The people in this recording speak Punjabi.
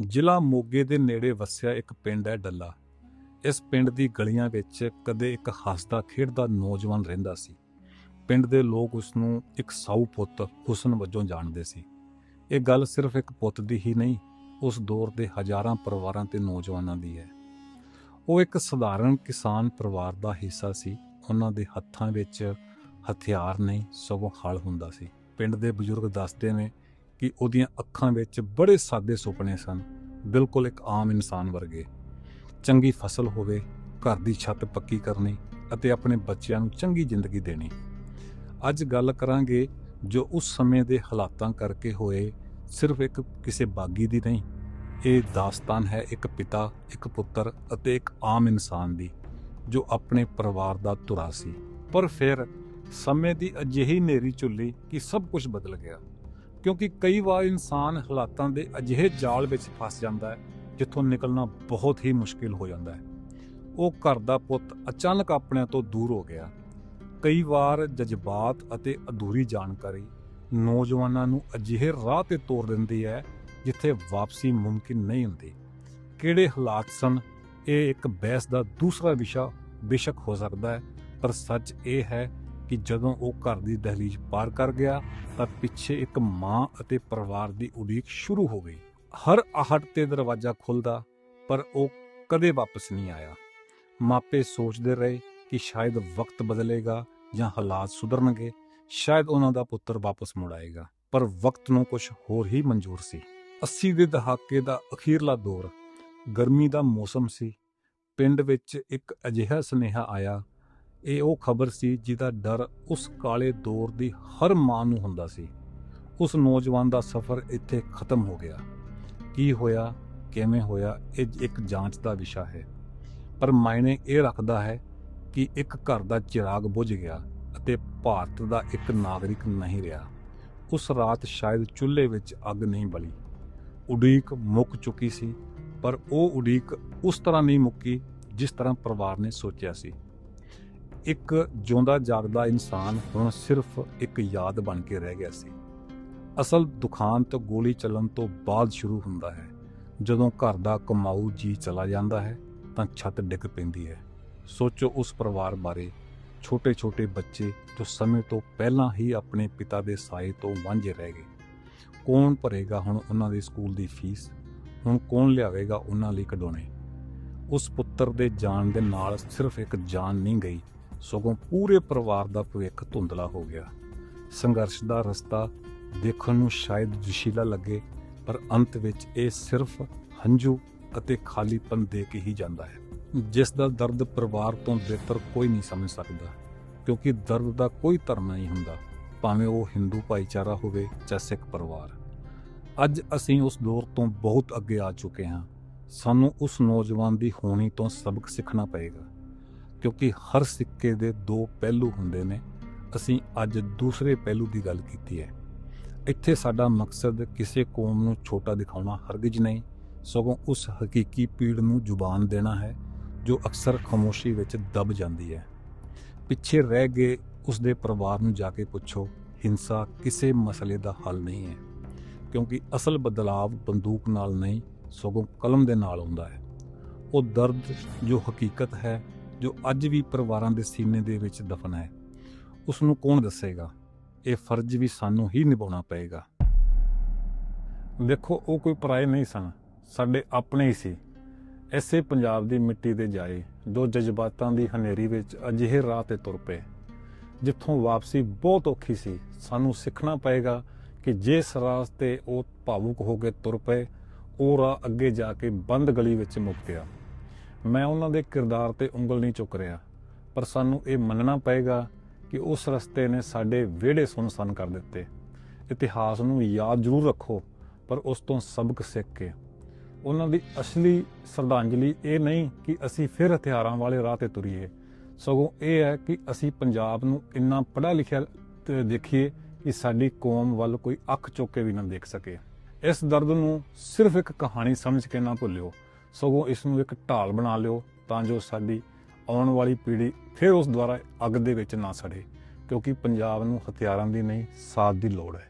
ਜ਼ਿਲ੍ਹਾ ਮੋਗੇ ਦੇ ਨੇੜੇ ਵਸਿਆ ਇੱਕ ਪਿੰਡ ਹੈ ਡੱਲਾ। ਇਸ ਪਿੰਡ ਦੀ ਗਲੀਆਂ ਵਿੱਚ ਕਦੇ ਇੱਕ ਹੱਸਦਾ ਖੇਡਦਾ ਨੌਜਵਾਨ ਰਹਿੰਦਾ ਸੀ। ਪਿੰਡ ਦੇ ਲੋਕ ਉਸ ਨੂੰ ਇੱਕ ਸਾਊ ਪੁੱਤ ਹੁਸਨ ਵਜੋਂ ਜਾਣਦੇ ਸੀ। ਇਹ ਗੱਲ ਸਿਰਫ ਇੱਕ ਪੁੱਤ ਦੀ ਹੀ ਨਹੀਂ, ਉਸ ਦੌਰ ਦੇ ਹਜ਼ਾਰਾਂ ਪਰਿਵਾਰਾਂ ਤੇ ਨੌਜਵਾਨਾਂ ਦੀ ਹੈ। ਉਹ ਇੱਕ ਸਧਾਰਨ ਕਿਸਾਨ ਪਰਿਵਾਰ ਦਾ ਹਿੱਸਾ ਸੀ। ਉਹਨਾਂ ਦੇ ਹੱਥਾਂ ਵਿੱਚ ਹਥਿਆਰ ਨਹੀਂ, ਸਗੋਂ ਹਲ ਹੁੰਦਾ ਸੀ। ਪਿੰਡ ਦੇ ਬਜ਼ੁਰਗ ਦੱਸਦੇ ਨੇ ਕਿ ਉਹਦੀਆਂ ਅੱਖਾਂ ਵਿੱਚ ਬੜੇ ਸਾਦੇ ਸੁਪਨੇ ਸਨ। ਬਿਲਕੁਲ ਇੱਕ ਆਮ ਇਨਸਾਨ ਵਰਗੇ। ਚੰਗੀ ਫਸਲ ਹੋਵੇ, ਘਰ ਦੀ ਛੱਤ ਪੱਕੀ ਕਰਨੀ ਅਤੇ ਆਪਣੇ ਬੱਚਿਆਂ ਨੂੰ ਚੰਗੀ ਜ਼ਿੰਦਗੀ ਦੇਣੀ। ਅੱਜ ਗੱਲ ਕਰਾਂਗੇ ਜੋ ਉਸ ਸਮੇਂ ਦੇ ਹਾਲਾਤਾਂ ਕਰਕੇ ਹੋਏ, ਸਿਰਫ ਇੱਕ ਕਿਸੇ ਬਾਗੀ ਦੀ ਨਹੀਂ। ਇਹ ਦਾਸਤਾਨ ਹੈ ਇੱਕ ਪਿਤਾ, ਇੱਕ ਪੁੱਤਰ ਅਤੇ ਇੱਕ ਆਮ ਇਨਸਾਨ ਦੀ, ਜੋ ਆਪਣੇ ਪਰਿਵਾਰ ਦਾ ਧੁਰਾ ਸੀ। ਪਰ ਫਿਰ ਸਮੇਂ ਦੀ ਅਜਿਹੀ ਨੇਰੀ ਚੁੱਲੀ ਕਿ ਸਭ ਕੁਝ ਬਦਲ ਗਿਆ। ਕਿਉਂਕਿ ਕਈ ਵਾਰ ਇਨਸਾਨ ਹਾਲਾਤਾਂ ਦੇ ਅਜਿਹੇ ਜਾਲ ਵਿੱਚ ਫਸ ਜਾਂਦਾ ਹੈ, ਜਿੱਥੋਂ ਨਿਕਲਣਾ ਬਹੁਤ ਹੀ ਮੁਸ਼ਕਿਲ ਹੋ ਜਾਂਦਾ ਹੈ। ਉਹ ਘਰ ਦਾ ਪੁੱਤ ਅਚਾਨਕ ਆਪਣਿਆਂ ਤੋਂ ਦੂਰ ਹੋ ਗਿਆ। ਕਈ ਵਾਰ ਜਜ਼ਬਾਤ ਅਤੇ ਅਧੂਰੀ ਜਾਣਕਾਰੀ ਨੌਜਵਾਨਾਂ ਨੂੰ ਅਜਿਹੇ ਰਾਹ ਤੇ ਤੋਰ ਦਿੰਦੀ ਹੈ, ਜਿੱਥੇ ਵਾਪਸੀ ਮੁਮਕਿਨ ਨਹੀਂ ਹੁੰਦੀ। ਕਿਹੜੇ ਹਾਲਾਤ ਸਨ, ਇਹ ਇੱਕ ਬਹਿਸ ਦਾ ਦੂਸਰਾ ਵਿਸ਼ਾ ਬੇਸ਼ੱਕ ਹੋ ਸਕਦਾ ਹੈ, ਪਰ ਸੱਚ ਇਹ ਹੈ ਕਿ ਜਦੋਂ ਉਹ ਘਰ ਦੀ ਦਹਲੀਜ਼ ਪਾਰ ਕਰ ਗਿਆ, ਤਾਂ ਪਿੱਛੇ ਇੱਕ ਮਾਂ ਅਤੇ ਪਰਿਵਾਰ ਦੀ ਉਡੀਕ ਸ਼ੁਰੂ ਹੋ ਗਈ। ਹਰ ਆਹਟ ਤੇ ਦਰਵਾਜ਼ਾ ਖੁੱਲਦਾ, ਪਰ ਉਹ ਕਦੇ ਵਾਪਸ ਨਹੀਂ ਆਇਆ। ਮਾਪੇ ਸੋਚਦੇ ਰਹੇ ਕਿ ਸ਼ਾਇਦ ਵਕਤ ਬਦਲੇਗਾ ਜਾਂ ਹਾਲਾਤ ਸੁਧਰਨਗੇ, ਸ਼ਾਇਦ ਉਹਨਾਂ ਦਾ ਪੁੱਤਰ ਵਾਪਸ ਮੁੜ ਆਏਗਾ, ਪਰ ਵਕਤ ਨੂੰ ਕੁਝ ਹੋਰ ਹੀ ਮਨਜ਼ੂਰ ਸੀ। 80 ਦੇ ਦਹਾਕੇ ਦਾ ਅਖੀਰਲਾ ਦੌਰ, ਗਰਮੀ ਦਾ ਮੌਸਮ ਸੀ, ਪਿੰਡ ਵਿੱਚ ਇੱਕ ਅਜਿਹਾ ਸੁਨੇਹਾ ਆਇਆ ਇਹ ਉਹ ਖਬਰ ਸੀ ਜਿਹਦਾ ਡਰ ਉਸ ਕਾਲੇ ਦੌਰ ਦੀ ਹਰ ਮਾਂ ਨੂੰ ਹੁੰਦਾ ਸੀ। ਉਸ ਨੌਜਵਾਨ ਦਾ ਸਫ਼ਰ ਇੱਥੇ ਖਤਮ ਹੋ ਗਿਆ। ਕੀ ਹੋਇਆ, ਕਿਵੇਂ ਹੋਇਆ, ਇਹ ਇੱਕ ਜਾਂਚ ਦਾ ਵਿਸ਼ਾ ਹੈ। ਪਰ ਮਾਇਨੇ ਇਹ ਰੱਖਦਾ ਹੈ ਕਿ ਇੱਕ ਘਰ ਦਾ ਚਿਰਾਗ ਬੁਝ ਗਿਆ ਅਤੇ ਭਾਰਤ ਦਾ ਇੱਕ ਨਾਗਰਿਕ ਨਹੀਂ ਰਿਹਾ। ਉਸ ਰਾਤ ਸ਼ਾਇਦ ਚੁੱਲ੍ਹੇ ਵਿੱਚ ਅੱਗ ਨਹੀਂ ਬਲੀ। ਉਡੀਕ ਮੁੱਕ ਚੁੱਕੀ ਸੀ, ਪਰ ਉਹ ਉਡੀਕ ਉਸ ਤਰ੍ਹਾਂ ਨਹੀਂ ਮੁੱਕੀ ਜਿਸ ਤਰ੍ਹਾਂ ਪਰਿਵਾਰ ਨੇ ਸੋਚਿਆ ਸੀ। ਇੱਕ ਜਿਉਂਦਾ ਜਾਗਦਾ ਇਨਸਾਨ ਹੁਣ ਸਿਰਫ ਇੱਕ ਯਾਦ ਬਣ ਕੇ ਰਹਿ ਗਿਆ ਸੀ। ਅਸਲ ਦੁਖਾਂਤ ਤੋਂ ਗੋਲੀ ਚੱਲਣ ਤੋਂ ਬਾਅਦ ਸ਼ੁਰੂ ਹੁੰਦਾ ਹੈ। ਜਦੋਂ ਘਰ ਦਾ ਕਮਾਊ ਜੀ ਚਲਾ ਜਾਂਦਾ ਹੈ, ਤਾਂ ਛੱਤ ਡਿੱਗ ਪੈਂਦੀ ਹੈ। ਸੋਚੋ ਉਸ ਪਰਿਵਾਰ ਬਾਰੇ, ਛੋਟੇ-ਛੋਟੇ ਬੱਚੇ ਜੋ ਸਮੇਂ ਤੋਂ ਪਹਿਲਾਂ ਹੀ ਆਪਣੇ ਪਿਤਾ ਦੇ ਸਾਏ ਤੋਂ ਵਾਂਝੇ ਰਹਿ ਗਏ। ਕੌਣ ਭਰੇਗਾ ਹੁਣ ਉਹਨਾਂ ਦੇ ਸਕੂਲ ਦੀ ਫੀਸ? ਹੁਣ ਕੌਣ ਲਿਆਵੇਗਾ ਉਹਨਾਂ ਲਈ ਕਢਾਉਣੇ ਉਸ ਪੁੱਤਰ ਦੇ ਜਾਣ ਦੇ ਨਾਲ ਸਿਰਫ ਇੱਕ ਜਾਨ ਨਹੀਂ ਗਈ ਸਗੋਂ ਪੂਰੇ ਪਰਿਵਾਰ ਦਾ ਭਵਿੱਖ ਧੁੰਦਲਾ ਹੋ ਗਿਆ। ਸੰਘਰਸ਼ ਦਾ ਰਸਤਾ ਦੇਖਣ ਨੂੰ ਸ਼ਾਇਦ ਜਸ਼ੀਲਾ ਲੱਗੇ, ਪਰ ਅੰਤ ਵਿੱਚ ਇਹ ਸਿਰਫ ਹੰਝੂ ਅਤੇ ਖਾਲੀਪਨ ਦੇ ਕੇ ਹੀ ਜਾਂਦਾ ਹੈ। ਜਿਸ ਦਾ ਦਰਦ ਪਰਿਵਾਰ ਤੋਂ ਬਿਹਤਰ ਕੋਈ ਨਹੀਂ ਸਮਝ ਸਕਦਾ, ਕਿਉਂਕਿ ਦਰਦ ਦਾ ਕੋਈ ਧਰਮ ਨਹੀਂ ਹੁੰਦਾ, ਭਾਵੇਂ ਉਹ ਹਿੰਦੂ ਭਾਈਚਾਰਾ ਹੋਵੇ ਜਾਂ ਸਿੱਖ ਪਰਿਵਾਰ। ਅੱਜ ਅਸੀਂ ਉਸ ਦੌਰ ਤੋਂ ਬਹੁਤ ਅੱਗੇ ਆ ਚੁੱਕੇ ਹਾਂ। ਸਾਨੂੰ ਉਸ ਨੌਜਵਾਨ ਦੀ ਹੋਣੀ ਤੋਂ ਸਬਕ ਸਿੱਖਣਾ ਪਏਗਾ। ਕਿਉਂਕਿ ਹਰ ਸਿੱਕੇ ਦੇ ਦੋ ਪਹਿਲੂ ਹੁੰਦੇ ਨੇ, ਅਸੀਂ ਅੱਜ ਦੂਸਰੇ ਪਹਿਲੂ ਦੀ ਗੱਲ ਕੀਤੀ ਹੈ। ਇੱਥੇ ਸਾਡਾ ਮਕਸਦ ਕਿਸੇ ਕੌਮ ਨੂੰ ਛੋਟਾ ਦਿਖਾਉਣਾ ਹਰਗਿਜ਼ ਨਹੀਂ, ਸਗੋਂ ਉਸ ਹਕੀਕੀ ਪੀੜ ਨੂੰ ਜ਼ੁਬਾਨ ਦੇਣਾ ਹੈ, ਜੋ ਅਕਸਰ ਖਾਮੋਸ਼ੀ ਵਿੱਚ ਦਬ ਜਾਂਦੀ ਹੈ। ਪਿੱਛੇ ਰਹਿ ਗਏ ਉਸ ਦੇ ਪਰਿਵਾਰ ਨੂੰ ਜਾ ਕੇ ਪੁੱਛੋ, ਹਿੰਸਾ ਕਿਸੇ ਮਸਲੇ ਦਾ ਹੱਲ ਨਹੀਂ ਹੈ, ਕਿਉਂਕਿ ਅਸਲ ਬਦਲਾਵ ਬੰਦੂਕ ਨਾਲ ਨਹੀਂ, ਸਗੋਂ ਕਲਮ ਦੇ ਨਾਲ ਆਉਂਦਾ ਹੈ। ਉਹ ਦਰਦ ਜੋ ਹਕੀਕਤ ਹੈ ਜੋ ਅੱਜ ਵੀ ਪਰਿਵਾਰਾਂ ਦੇ ਸੀਨੇ ਦੇ ਵਿੱਚ ਦਫਨ ਹੈ ਉਸ ਨੂੰ ਕੌਣ ਦੱਸੇਗਾ? ਇਹ ਫਰਜ਼ ਵੀ ਸਾਨੂੰ ਹੀ ਨਿਭਾਉਣਾ ਪਏਗਾ। ਦੇਖੋ ਉਹ ਕੋਈ ਪਰਾਏ ਨਹੀਂ ਸਨ। ਸਾਡੇ ਆਪਣੇ ਹੀ ਸੀ। ਐਸੇ ਪੰਜਾਬ ਦੀ ਮਿੱਟੀ ਦੇ ਜਾਏ, ਜੋ ਜਜ਼ਬਾਤਾਂ ਦੀ ਹਨੇਰੀ ਵਿੱਚ ਅਜਿਹੇ ਰਾਹ ਤੇ ਤੁਰ ਪਏ। ਜਿੱਥੋਂ ਵਾਪਸੀ ਬਹੁਤ ਔਖੀ ਸੀ, ਸਾਨੂੰ ਸਿੱਖਣਾ ਪਏਗਾ ਕਿ ਜਿਸ ਰਾਸਤੇ ਉਹ ਭਾਵੁਕ ਹੋ ਕੇ ਤੁਰ ਪਏ, ਉਹ ਰਾਹ ਅੱਗੇ ਜਾ ਕੇ ਬੰਦ ਗਲੀ ਵਿੱਚ ਮੁੱਕ ਗਿਆ। ਮੈਂ ਉਹਨਾਂ ਦੇ ਕਿਰਦਾਰ ਤੇ ਉਂਗਲ ਨਹੀਂ ਚੁੱਕ ਰਿਹਾ, ਪਰ ਸਾਨੂੰ ਇਹ ਮੰਨਣਾ ਪਏਗਾ ਕਿ ਉਸ ਰਸਤੇ ਨੇ ਸਾਡੇ ਵਿਹੜੇ ਸੁਨਸਾਨ ਕਰ ਦਿੱਤੇ। ਇਤਿਹਾਸ ਨੂੰ ਯਾਦ ਜ਼ਰੂਰ ਰੱਖੋ, ਪਰ ਉਸ ਤੋਂ ਸਬਕ ਸਿੱਖ ਕੇ। ਉਹਨਾਂ ਦੀ ਅਸਲੀ ਸ਼ਰਧਾਂਜਲੀ ਇਹ ਨਹੀਂ ਕਿ ਅਸੀਂ ਫਿਰ ਹਥਿਆਰਾਂ ਵਾਲੇ ਰਾਹ ਤੇ ਤੁਰੀਏ। ਸਗੋਂ ਇਹ ਹੈ ਕਿ ਅਸੀਂ ਪੰਜਾਬ ਨੂੰ ਇੰਨਾ ਪੜ੍ਹਾ ਲਿਖਿਆ ਦੇਖੀਏ ਕਿ ਸਾਡੀ ਕੌਮ ਵੱਲ ਕੋਈ ਅੱਖ ਚੁੱਕ ਕੇ ਵੀ ਨਾ ਦੇਖ ਸਕੇ। ਇਸ ਦਰਦ ਨੂੰ ਸਿਰਫ ਇੱਕ ਕਹਾਣੀ ਸਮਝ ਕੇ ਨਾ ਭੁੱਲਿਓ। ਸਗੋਂ ਇਸ ਨੂੰ ਇੱਕ ਢਾਲ ਬਣਾ ਲਿਓ ਤਾਂ ਜੋ ਸਾਡੀ ਆਉਣ ਵਾਲੀ ਪੀੜ੍ਹੀ ਫਿਰ ਉਸ ਦੁਆਰਾ ਅੱਗ ਦੇ ਵਿੱਚ ਨਾ ਸੜੇ, ਕਿਉਂਕਿ ਪੰਜਾਬ ਨੂੰ ਹਥਿਆਰਾਂ ਦੀ ਨਹੀਂ, ਸਾਥ ਦੀ ਲੋੜ ਹੈ।